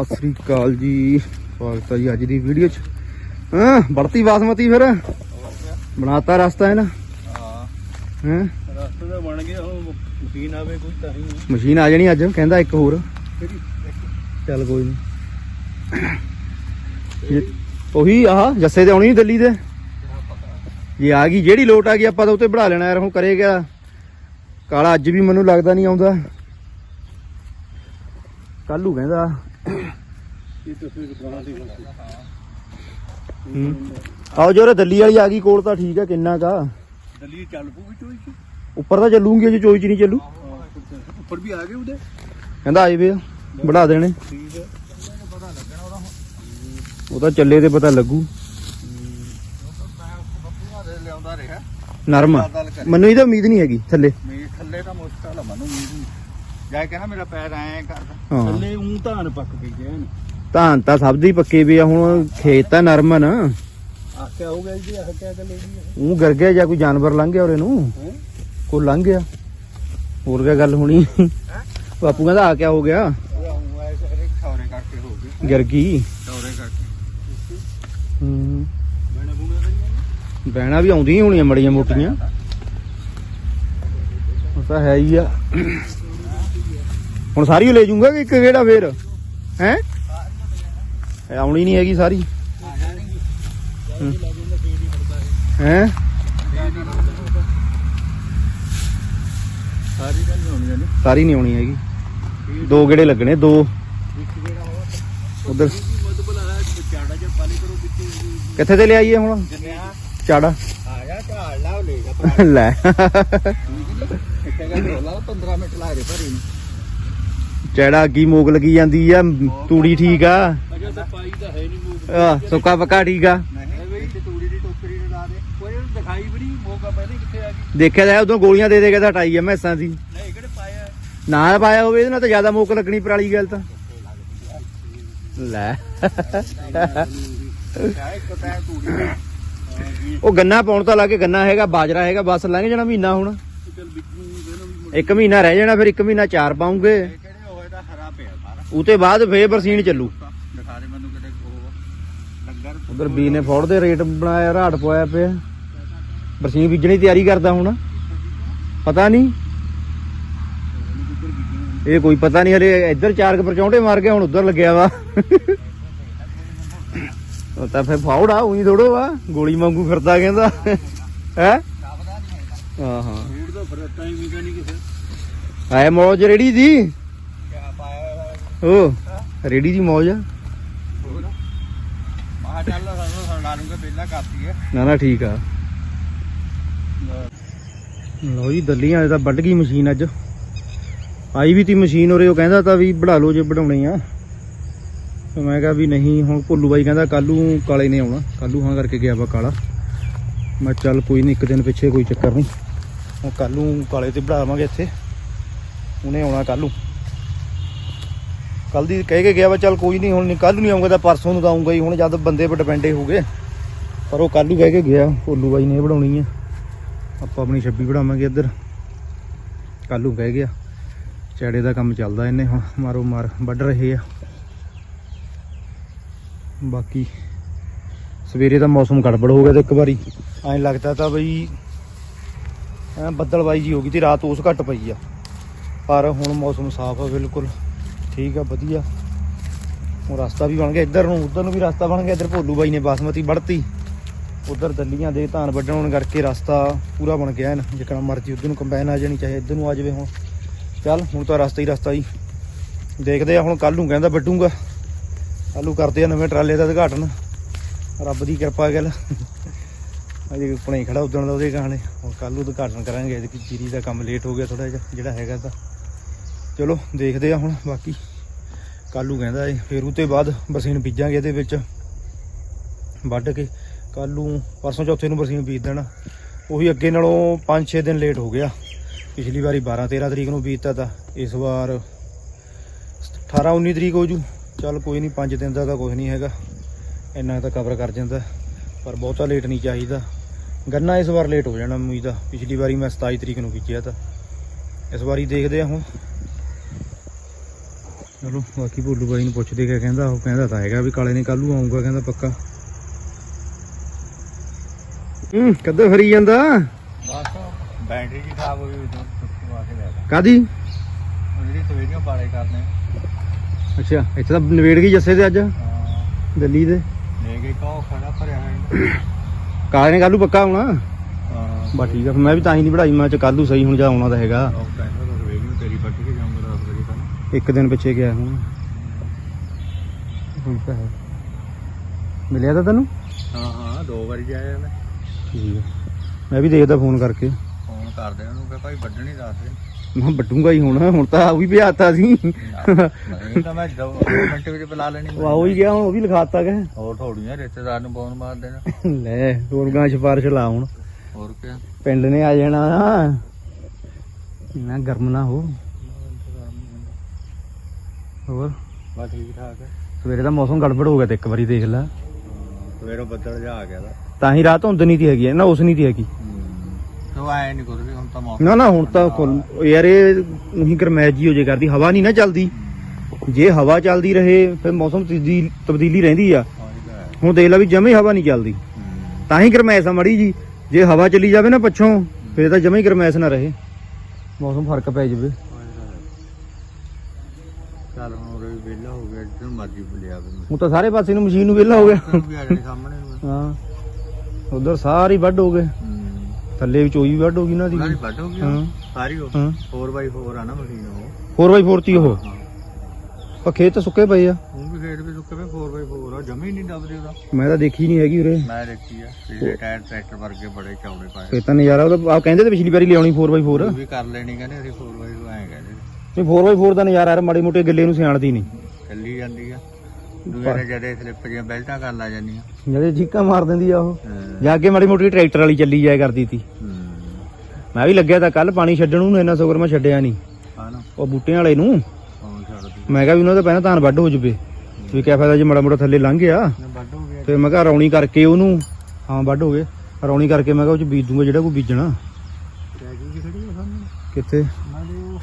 ਸਤਿ ਸ੍ਰੀ ਅਕਾਲ ਜੀ। ਸਵਾਗਤ ਹੈ ਜੀ ਅੱਜ ਦੀ ਵੀਡੀਓ 'ਚ। ਹਾਂ ਬੜਤੀ ਬਾਸਮਤੀ ਫਿਰ। ਬਣਾਤਾ ਰਸਤਾ ਹੈ ਨਾ ਹਾਂ। ਹਾਂ? ਰਸਤਾ ਤਾਂ ਬਣ ਗਿਆ ਹੁਣ ਮਸ਼ੀਨ ਆਵੇ ਕੋਈ ਤਾਂ ਹੀ ਮਸ਼ੀਨ ਆ ਜਾਣੀ ਅੱਜ ਕਹਿੰਦਾ ਇੱਕ ਹੋਰ। ਚੱਲ ਕੋਈ ਨਹੀਂ ਉਹੀ ਆਹ ਜੱਸੇ ਤੇ ਆਉਣੀ ਦਿੱਲੀ ਤੇ ਜੇ ਆ ਗਈ ਜਿਹੜੀ ਲੋਟ ਆ ਗਈ ਆਪਾਂ ਤਾਂ ਉੱਤੇ ਬਣਾ ਲੈਣਾ ਯਾਰ ਹੁਣ ਕਰੇਗਾ ਕਾਲਾ ਅੱਜ ਵੀ ਮੈਨੂੰ ਲੱਗਦਾ ਨਹੀਂ ਆਉਂਦਾ। ਕੱਲੂ ਕਹਿੰਦਾ ਇਹ ਤਸਵੀਰ ਬਣਾ ਦੀ ਹੂੰ। ਆਓ ਜੋ ਦਿੱਲੀ ਵਾਲੀ ਆ ਗਈ ਕੋਲ ਤਾਂ ਠੀਕ ਆ ਕਿੰਨਾ ਕਾ ਦਲੀ ਚੱਲ ਪੂ ਵੀ ਚੋਈ ਚ? ਉੱਪਰ ਤਾਂ ਚੱਲੂਗੀ ਜੇ ਚੋਈ ਚ ਨਹੀਂ ਚੱਲੂ। ਉੱਪਰ ਵੀ ਆ ਗਏ ਉਹਦੇ? ਕਹਿੰਦਾ ਆਏ ਵੇ ਬਣਾ ਦੇਣੇ। ਉਹ ਤਾਂ ਚੱਲੇ ਤੇ ਪਤਾ ਲੱਗੂ। ਨਰਮ। ਮੈਨੂੰ ਇਹਦਾ ਉਮੀਦ ਨਹੀਂ ਹੈਗੀ ਥੱਲੇ। ਥੱਲੇ ਤਾਂ ਮੁਸ਼ਕਲ ਆ ਮਨੂੰ ਮੀਂਹ ਜਾ ਕੇ ਨਾ ਮੇਰਾ ਪੈਰ ਐ ਕਰਦਾ। ਹਾਂ। ਥੱਲੇ ਉਂ ਧਾਨ ਪੱਕ ਗਈ ਜੇ ਧਾਨ ਤਾਂ ਸਭ ਦੀ ਪੱਕੇ ਵੀ ਆ ਹੁਣ ਖੇਤ ਤਾਂ ਨਰਮ ਆ ਨਾ। ਆਖਿਆ ਹੋ ਗਿਆ ਜੀ ਆਹ ਕਿਆ ਗੱਲ ਹੋਈ ਉਹ ਗਰ ਗਿਆ ਜਾਂ ਕੋਈ ਜਾਨਵਰ ਲੰਘ ਗਿਆ ਉਹਰੇ ਨੂੰ? ਹੈ? ਕੋਈ ਲੰਘ ਗਿਆ? ਹੋਰ ਕਿਆ ਗੱਲ ਹੋਣੀ? ਬਾਪੂ ਕਹਿੰਦਾ ਆ ਕਿਆ ਹੋ ਗਿਆ? ਉਹ ਐ ਸਾਰੇ ਖੌਰੇ ਕਰਕੇ ਹੋ ਗਏ। ਗਿਰ ਗਈ। ਖੌਰੇ ਕਰਕੇ। ਹੂੰ। ਬਣਾ ਬੁਣਾ ਤਾਂ ਨਹੀਂ ਬਹਿਣਾ ਵੀ ਆਉਂਦੀਆਂ ਹੋਣੀਆਂ ਮੜੀਆਂ ਮੋਟੀਆਂ। ਉਹ ਤਾਂ ਹੈ ਹੀ ਆ। ਹੁਣ ਸਾਰੀ ਲੈ ਜਾਊਂਗਾ ਕਿ ਇੱਕ ਕਿਹੜਾ ਫੇਰ? ਹੈ? ਆਉਣੀ ਨਹੀਂ ਹੈਗੀ ਸਾਰੀ। ਹੂੰ। ਸਾਰੀ ਨਹੀਂ ਸਾਰੀ ਆਉਣੀ ਹੈਗੀ। ਦੋ ਗੇੜੇ ਲੱਗਣੇ ਦੋ। ਉਧਰ ਕਿੱਥੇ ਤੇ ਲਿਆਈਏ ਹੁਣ? ਚਾੜਾ। ਆ ਜਾ ਝਾੜ ਲਾ ਲੈ ਜਾ ਲੈ। ਇੱਕ ਗੱਲ ਲਾ 15 ਮਿੰਟ ਲਾ ਦੇ ਭਰੀ ਨੂੰ। ਚੜਾ ਕੀ ਮੋਗ ਲੱਗੀ ਜਾਂਦੀ ਆ ਤੂੜੀ ਠੀਕ ਆ? ਅਜੇ ਤਾਂ ਪਾਈ ਤਾਂ ਹੈ ਨਹੀਂ ਮੂਵ ਆ, ਸੁੱਕਾ ਪੱਕਾ ਠੀਕ ਆ? ਦੇਖਿਆ ਜਾਏ ਉਦੋਂ ਗੋਲੀਆਂ ਦੇ ਦੇ ਕੇ ਤਾਂ ਹਟਾਈ ਆ, ਮੈਸਾਂ ਦੀ। ਨਹੀਂ ਕਿਹੜੇ ਪਾਇਆ ਨਾ ਪਾਇਆ ਹੋਵੇ, ਇਹਦੇ ਨਾਲ ਤਾਂ ਜ਼ਿਆਦਾ ਮੋਕ ਲੱਗਣੀ ਪਰਾਲੀ ਗੱਲ ਤਾਂ। ਲੈ। ਉਹ ਗੰਨਾ ਪਾਉਣ ਤਾਂ ਲੱਗੇ, ਗੰਨਾ ਹੈਗਾ, ਬਾਜਰਾ ਹੈਗਾ, ਬਸ ਲੰਘ ਜਾਣਾ ਮਹੀਨਾ ਹੁਣ। ਇੱਕ ਮਹੀਨਾ ਰਹਿ ਜਾਣਾ, ਫਿਰ ਇੱਕ ਮਹੀਨਾ ਚਾਰ ਪਾਉਂਗੇ ਇਹ ਕਿਹੜੇ ਹੋਏ ਤਾਂ ਹਰਾ ਪਿਆ ਸਾਰਾ ਉਤੇ ਬਾਅਦ ਫੇਰ ਬਰਸੀਨ ਚੱਲੂ। ਦਿਖਾ ਦੇ ਮੈਨੂੰ ਕਿਤੇ ਉਹ ਡੰਗਰ ਉਧਰ ਬੀ ਨੇ ਫੌੜ ਦੇ ਰੇਟ ਬਣਾਇਆ ਰਾੜ ਪਵਾਇਆ ਪਿਆ। ਬਰਸੀਨ ਬੀਜਣ ਤਿਆਰੀ ਕਰਦਾ ਹੁਣ। ਪਤਾ ਨਹੀਂ। ਇਹ ਕੋਈ ਪਤਾ ਨਹੀਂ ਹਲੇ ਇੱਧਰ ਚਾਰ ਕੁ ਪਰਚੌਂਟੇ ਮਾਰ ਗਿਆ ਹੁਣ ਉਧਰ ਲੱਗਿਆ ਵਾ। ਉਹ ਤਾਂ ਫੇ ਫੌੜ ਆ ਉਹੀ ਥੋੜੋ ਆ ਗੋਲੀ ਵਾਂਗੂ ਫਿਰਦਾ ਕਹਿੰਦਾ। ਹੈ? ਹਾਂ ਹਾਂ। ਫੂਡ ਫ਼ਰਕ ਟਾਈਮ ਹੀ ਤਾਂ ਨਹੀਂ ਕਿਸੇ ਆਏ ਮੌਜ ਰੇੜੀ ਦੀ। ਉਹ ਰੇੜੀ ਦੀ ਮੌਜ ਆ। ਹੋਰ ਮਾ ਚੱਲ ਸਾਨੂੰ ਸੁਣਾ ਲੂੰਗਾ ਬੇਲਾ ਕਰਤੀ ਹੈ ਨਾ ਨਾ ਠੀਕ ਆ। ਲੋ ਜੀ ਦੱਲੀਆਂ ਤਾਂ ਵੱਢ ਗਈ ਮਸ਼ੀਨ ਅੱਜ। ਆਈ ਵੀ ਤੀ ਮਸ਼ੀਨ ਉਰੇ ਉਹ ਕਹਿੰਦਾ ਤਾਂ ਵੀ ਬਣਾ ਲਓ ਜੇ ਬਣਾਉਣੇ ਆ। ਤੇ ਮੈਂ ਕਿਹਾ ਵੀ ਨਹੀਂ ਹੁਣ ਭੁੱਲੂ ਬਾਈ ਕਹਿੰਦਾ ਕੱਲੂ ਕਾਲੇ ਨੇ ਆਉਣਾ। ਕੱਲੂ ਹਾਂ ਕਰਕੇ ਗਿਆ ਵਾ ਕਾਲਾ। ਮੈਂ ਚੱਲ ਕੋਈ ਨਹੀਂ ਇੱਕ ਦਿਨ ਪਿੱਛੇ ਕੋਈ ਚੱਕਰ ਨਹੀਂ ਹੁਣ ਕੱਲੂ ਕਾਲੇ ਤੇ ਬਣਾਵਾਂਗੇ ਇੱਥੇ। ਉਹਨੇ ਆਉਣਾ ਕੱਲੂ ਕੱਲ ਦੀ ਕਹਿ ਕੇ ਗਿਆ ਵਾ, ਚੱਲ ਕੋਈ ਨਹੀਂ, ਹੁਣ ਕੱਲ ਨੂੰ ਨਹੀਂ ਆਉਂਗਾ ਤਾਂ ਪਰਸੋਂ ਨੂੰ ਤਾਂ ਆਉਂਗਾ ਹੀ, ਹੁਣ ਜਦ ਬੰਦੇ ਪਰ ਡਿਪੈਂਡੇ ਹੋ ਗਏ ਪਰ ਉਹ ਕੱਲ ਹੀ ਕਹਿ ਕੇ ਗਿਆ, ਭੋਲੂ ਬਾਈ ਨੇ ਬਣਾਉਣੀ ਆ। ਆਪਾਂ ਆਪਣੀ ਛੱਬੀ ਬਣਾਵਾਂਗੇ ਇੱਧਰ। ਕੱਲ ਨੂੰ ਕਹਿ ਗਿਆ, ਚੈੜੇ ਦਾ ਕੰਮ ਚੱਲਦਾ ਇਹਨੇ ਹੁਣ, ਮਾਰੋ ਮਾਰ, ਵੱਢ ਰਹੇ ਆ। ਬਾਕੀ ਸਵੇਰੇ ਦਾ ਮੌਸਮ ਗੜਬੜ ਹੋ ਗਿਆ ਤੇ ਇੱਕ ਵਾਰੀ। ਐਂ ਲੱਗਦਾ ਤਾਂ ਬਈ, ਐ ਬੱਦਲਬਾਈ ਜੀ ਹੋ ਗਈ ਤੇ ਰਾਤ ਉਸ ਘੱਟ ਪਈ ਆ। ਪਰ ਹੁਣ ਮੌਸਮ ਸਾਫ਼ ਆ ਬਿਲਕੁਲ। ਠੀਕ ਆ, ਵਧੀਆ। ਹੁਣ ਰਸਤਾ ਵੀ ਬਣ ਗਿਆ ਇੱਧਰ ਨੂੰ, ਉੱਧਰ ਨੂੰ ਵੀ ਰਸਤਾ ਬਣ ਗਿਆ। ਇੱਧਰ ਭੋਲੂ ਬਾਈ ਨੇ ਬਾਸਮਤੀ ਵੜਤੀ ਉਧਰ ਦੱਲੀਆਂ ਦੇ ਧਾਨ ਵੱਢਣ ਹੋਣ ਕਰਕੇ ਰਸਤਾ ਪੂਰਾ ਬਣ ਗਿਆ ਐਨ ਜਿਕਣਾ ਮਰਜ਼ੀ ਉਧਰ ਨੂੰ ਕੰਬਾਈਨ ਆ ਜਾਣੀ, ਚਾਹੇ ਇੱਧਰ ਨੂੰ ਆ ਜਾਵੇ ਹੁਣ। ਚੱਲ, ਹੁਣ ਤਾਂ ਰਸਤਾ ਹੀ ਰਸਤਾ ਹੀ। ਦੇਖਦੇ ਆ ਹੁਣ ਕੱਲ ਨੂੰ ਕਹਿੰਦਾ ਵੱਢੂਗਾ। ਕੱਲ ਨੂੰ ਕਰਦੇ ਆ ਨਵੇਂ ਟਰਾਲੇ ਦਾ ਉਦਘਾਟਨ। ਰੱਬ ਦੀ ਕਿਰਪਾ ਗੱਲ। ਅਜੇ ਆਪਣੇ ਹੀ ਖੜਾ ਉਦਣ ਦਾ ਉਹਦੇ ਕਹਾਣੇ ਹੁਣ ਕੱਲ ਨੂੰ ਉਦਘਾਟਨ ਕਰਾਂਗੇ, ਇਹਦੀ ਦਾ ਕੰਮ ਲੇਟ ਹੋ ਗਿਆ ਥੋੜਾ ਜਿਹਾ, ਜਿਹੜਾ ਹੈਗਾ ਤਾਂ। ਚਲੋ, ਦੇਖਦੇ ਆ ਹੁਣ, ਬਾਕੀ। ਕੱਲ ਨੂੰ ਕਹਿੰਦਾ ਏ, ਫਿਰ ਉਤੇ ਬਾਅਦ ਬਰਸੀਨ ਬੀਜਾਂਗੇ ਇਹਦੇ ਵਿੱਚ। ਵੱਢ ਕੇ। ਕੱਲ ਨੂੰ ਪਰਸੋਂ ਚੌਥੇ ਨੂੰ ਬਰਸੀਨ ਬੀਜ ਦੇਣਾ। ਉਹੀ ਅੱਗੇ ਨਾਲੋਂ 5-6 ਦਿਨ ਲੇਟ ਹੋ ਗਿਆ। ਪਿਛਲੀ ਵਾਰੀ 12-13 ਤਰੀਕ ਨੂੰ ਬੀਜਤਾ ਤਾਂ ਇਸ ਵਾਰ 18-19 ਤਰੀਕ ਹੋ ਜੂ। ਚੱਲ ਕੋਈ ਨਹੀਂ 5 ਦਿਨ ਦਾ ਤਾਂ ਕੁਝ ਨਹੀਂ ਹੈਗਾ। ਇੰਨਾ ਤਾਂ ਕਵਰ ਕਰ ਜਾਂਦਾ। ਪਰ ਬਹੁਤਾ ਲੇਟ ਨਹੀਂ ਚਾਹੀਦਾ। ਗੰਨਾ ਇਸ ਵਾਰ ਲੇਟ ਹੋ ਜਾਣਾ ਉਮੀਦ ਆ ਪਿਛਲੀ ਵਾਰੀ ਮੈਂ 27 ਤਰੀਕ ਨੂੰ ਬੀਜਿਆ ਤਾਂ। ਇਸ ਵਾਰੀ ਦੇਖਦੇ ਆ ਹੁਣ। ਚਲੋ ਬਾਕੀ ਭੋਲੂ ਬਾਈ ਨੂੰ ਪੁੱਛਦੇ ਕਿਆ ਕਹਿੰਦਾ ਉਹ ਕਹਿੰਦਾ ਤਾਂ ਹੈਗਾ ਵੀ ਕਾਲੇ ਨੇ ਕੱਲੂ ਆਉਂਗਾ ਕਹਿੰਦਾ ਪੱਕਾ। ਹੂੰ ਕਦੋਂ ਫਰੀ ਜਾਂਦਾ? ਬਸ ਬੈਟਰੀ ਜੀ ਖਰਾਬ ਹੋ ਗਈ ਉਦੋਂ ਤੋਂ ਆ ਕੇ ਲੈ ਕਾਦੀ ਉਹ ਜਿਹੜੀ ਸਵੇਰੀਆਂ ਪਾਲੇ ਕਰਨੇ। ਅੱਛਾ ਇੱਥੇ ਤਾਂ ਨਵੇੜ ਗਈ ਜੱਸੇ ਤੇ ਅੱਜ ਦਿੱਲੀ ਦੇ। ਲੈ ਕੇ ਕੋ ਖੜਾ ਭਰਿਆ ਹੈ ਕਾਲੇ ਨੇ ਕੱਲੂ ਪੱਕਾ ਆਉਣਾ ਹਾਂ। ਬਾ ਠੀਕ ਆ ਫਿਰ ਮੈਂ ਵੀ ਤਾਂ ਹੀ ਨਹੀਂ ਪੜਾਈ ਮੈਂ ਚ ਕੱਲੂ ਸਹੀ ਹੁਣ ਜਾ ਆਉਣਾ ਤਾਂ ਹੈਗਾ ਉਹ ਕਹਿੰਦਾ ਤਾਂ ਸਵੇਰੀਆਂ ਤੇਰੀ ਵੱਢ ਕੇ ਜਾਊਂਗਾ 10 ਵਜੇ ਤੱਕ ਇੱਕ ਦਿਨ ਪਿੱਛੇ ਗਿਆ ਹੁਣ ਹੁਣ ਤਾਂ ਹੈ। ਮਿਲਿਆ ਤਾਂ ਤੈਨੂੰ? ਹਾਂ ਹਾਂ ਦੋ ਵਾਰੀ ਜਾਇਆ ਮੈਂ। ਠੀਕ ਆ ਮੈਂ ਵੀ ਦੇਖਦਾ ਫੋਨ ਕਰਕੇ। ਫੋਨ ਕਰਦੇ ਉਹਨੂੰ ਕਿ ਭਾਈ ਵੱਢਣੀ ਦੱਸ ਦੇ। ਮੈਂ ਵੱਟੂਗਾ ਹੀ ਹੁਣ ਹੁਣ ਤਾਂ ਉਹ ਵੀ ਭਜਾਤਾ ਸੀ। ਨਹੀਂ ਤਾਂ ਮੈਂ 2 ਮਿੰਟ ਵਿੱਚ ਬੁਲਾ ਲੈਣੀ। ਉਹ ਆਉ ਹੀ ਗਿਆ ਹੁਣ ਉਹ ਵੀ ਲਿਖਾਤਾ ਕਿ ਹੋਰ ਥੋੜੀਆਂ ਰਿਸ਼ਤੇਦਾਰ ਨੂੰ ਫੋਨ ਮਾਰ ਦੇਣਾ। ਲੈ ਹੋਰ ਗਾਂ ਸਿਫਾਰਿਸ਼ ਲਾ ਹੁਣ। ਹੋਰ ਕੀ ਪਿੰਡ ਨੇ ਆ ਜਾਣਾ। ਨਾ ਗਰਮ ਨਾ ਹੋ। ਹੋਰ? ਬਸ ਠੀਕ ਠਾਕ ਹੈ। ਸਵੇਰੇ ਦਾ ਮੌਸਮ ਗੜਬੜ ਹੋ ਗਿਆ ਤੇ ਇੱਕ ਵਾਰੀ ਦੇਖ ਲੈ। ਸਵੇਰੋਂ ਬੱਦਲ ਜਾ ਆ ਗਿਆ ਦਾ ਤਾਂ ਹੀ ਰਾਤ ਹੁੰਦ ਨਹੀਂ ਤੀ ਹੈਗੀ ਨਾ ਉਸ ਨਹੀਂ ਤੀ ਹੈਗੀ। ਤੋ ਆਏ ਨਹੀਂ ਕੁਝ ਵੀ ਹੁਣ ਤਾਂ ਮੌਸਮ ਨਾ ਨਾ ਹੁਣ ਤਾਂ ਫੁੱਲ- ਯਾਰ ਇਹ ਨਹੀਂ ਗਰਮੈਸ਼ ਜੀ ਹੋ ਜੇ ਕਰਦੀ ਹਵਾ ਨਹੀਂ ਨਾ ਚੱਲਦੀ। ਜੇ ਹਵਾ ਚੱਲਦੀ ਰਹੇ ਫਿਰ ਮੌਸਮ ਤਬਦੀਲ ਤਬਦੀਲੀ ਰਹਿੰਦੀ ਆ। ਹੁਣ ਦੇਖ ਲੈ ਵੀ ਜਮੇ ਹਵਾ ਨਹੀਂ ਚੱਲਦੀ। ਤਾਂ ਹੀ ਗਰਮੈਸ਼ ਆ ਮੜੀ ਜੀ ਜੇ ਹਵਾ ਚੱਲੀ ਜਾਵੇ ਨਾ ਪੱਛੋਂ ਫਿਰ ਤਾਂ ਜਮੇ ਹੀ ਗਰਮੈਸ਼ ਨਾ ਰਹੇ। ਮੌਸਮ ਫ਼ਰਕ ਪੈ ਜਾਵੇ। ਚੱਲ ਹੁਣ ਉਰੇ ਵੀ ਵਿਹਲਾ ਹੋ ਗਿਆ ਜਿੱਦੋਂ ਮਰਜ਼ੀ ਬੁਲਿਆ ਵੇ ਹੁਣ ਤਾਂ ਸਾਰੇ ਪਾਸੇ ਨੂੰ ਮਸ਼ੀਨ ਨੂੰ ਵਿਹਲਾ ਹੋ ਗਿਆ। ਵੀ ਆ ਜਾਣੇ ਸਾਹਮਣੇ ਨੂੰ ਹਾਂ। ਉਧਰ ਸਾਰੀ ਵੱਢ ਹੋ ਗਏ। ਹੂੰ ਥੱਲੇ ਵੀ ਚੋਈ ਵੱਢ ਹੋ ਗਈ ਨਾ ਦੀ। ਸਾਰੀ ਵੱਢ ਹੋ ਗਈ। ਹਾਂ। ਸਾਰੀ ਉਹ ਹਾਂ। 4x4 ਆ ਨਾ ਮਸ਼ੀਨ ਉਹ। 4x4 ਤੀ ਉਹ। ਹਾਂ। ਪਰ ਖੇਤ ਤਾਂ ਸੁੱਕੇ ਪਏ ਆ। ਉਹ ਵੀ ਖੇਡ ਵੀ ਸੁੱਕੇ ਵੇ 4x4 ਆ। ਜਮੀ ਨਹੀਂ ਦਬਦੇ ਉਹਦਾ। ਮੈਂ ਤਾਂ ਦੇਖੀ ਨਹੀਂ ਹੈਗੀ ਉਰੇ। ਮੈਂ ਦੇਖੀ ਆ। ਪਿਛਲੇ ਟਾਇਰ ਟਰੈਕਟਰ ਵਰਗੇ ਬੜੇ ਚੌੜੇ ਪਾਏ। ਫੇਰ ਤਾਂ ਨਜ਼ਾਰਾ ਉਹਦਾ। ਆ ਕਹਿੰਦੇ ਤੇ ਪਿਛਲੀ ਵਾਰੀ ਲਿਆਉਣੀ 4x4 ਉਹ ਵੀ ਕਰ ਲੈਣੀ ਕਹਿੰਦੇ ਅਸੀਂ 4x4 ਐਂ ਕਹਿੰਦੇ ਨਹੀਂ 4x4 ਦਾ ਨਜ਼ਾਰਾ ਯਾਰ ਮਾੜੇ ਮੋਟੇ ਗੱਲੇ ਨੂੰ ਸਿਆਣਦੀ ਨਹੀਂ। ਚੱਲੀ ਜਾਂਦੀ ਆ। ਦੂਜੇ ਨੇ ਜਦੇ ਸਲਿੱਪ ਜਿਹੀਆਂ ਬੈਲਟਾਂ ਕਰ ਲਾ ਜਾਂਦੀਆਂ ਜਦੇ ਚੀਕਾਂ ਮਾਰ ਦਿੰਦੀ ਆ ਉਹ। ਹਾਂ। ਜਾ ਕੇ ਮਾੜੀ ਮੋਟੀ ਟਰੈਕਟਰ ਵਾਲੀ ਚੱਲੀ ਜਾਇਆ ਕਰਦੀ ਤੀ। ਹੂੰ। ਮੈਂ ਵੀ ਲੱਗਿਆ ਤਾਂ ਕੱਲ ਪਾਣੀ ਛੱਡਣ ਨੂੰ ਇੰਨਾ ਸ਼ੁਕਰ ਮੈਂ ਛੱਡਿਆ ਨਹੀਂ। ਹਾਂ ਨਾ। ਉਹ ਬੂਟਿਆਂ ਵਾਲੇ ਨੂੰ। ਫੋਨ ਛੱਡ ਦੀ ਮੈਂ ਕਿਹਾ ਵੀ ਉਹਨਾਂ ਦਾ ਪਹਿਲਾਂ ਧਾਨ ਵੱਢ ਹੋ ਜਵੇ। ਵੀ ਕਿਆ ਫਾਇਦਾ ਜੇ ਮਾੜਾ ਮੋਟਾ ਥੱਲੇ ਲੰਘ ਗਿਆ। ਨਾ ਵੱਢ ਹੋ ਗਿਆ। ਫਿਰ ਮੈਂ ਕਿਹਾ ਰੌਣੀ ਕਰਕੇ ਉਹਨੂੰ। ਹਾਂ ਵੱਢ ਹੋ ਗਏ। ਰੌਣੀ ਕਰਕੇ ਮੈਂ ਕਿਹਾ ਉਹ ਚ ਬੀਜ ਦੂੰਗਾ ਜਿਹੜਾ ਕੋਈ ਬੀਜਣਾ। ਖੜੀ ਆ ਸਾਹਮਣੇ? ਕਿੱਥੇ ਮੈਂ ਦੇ ਉਹ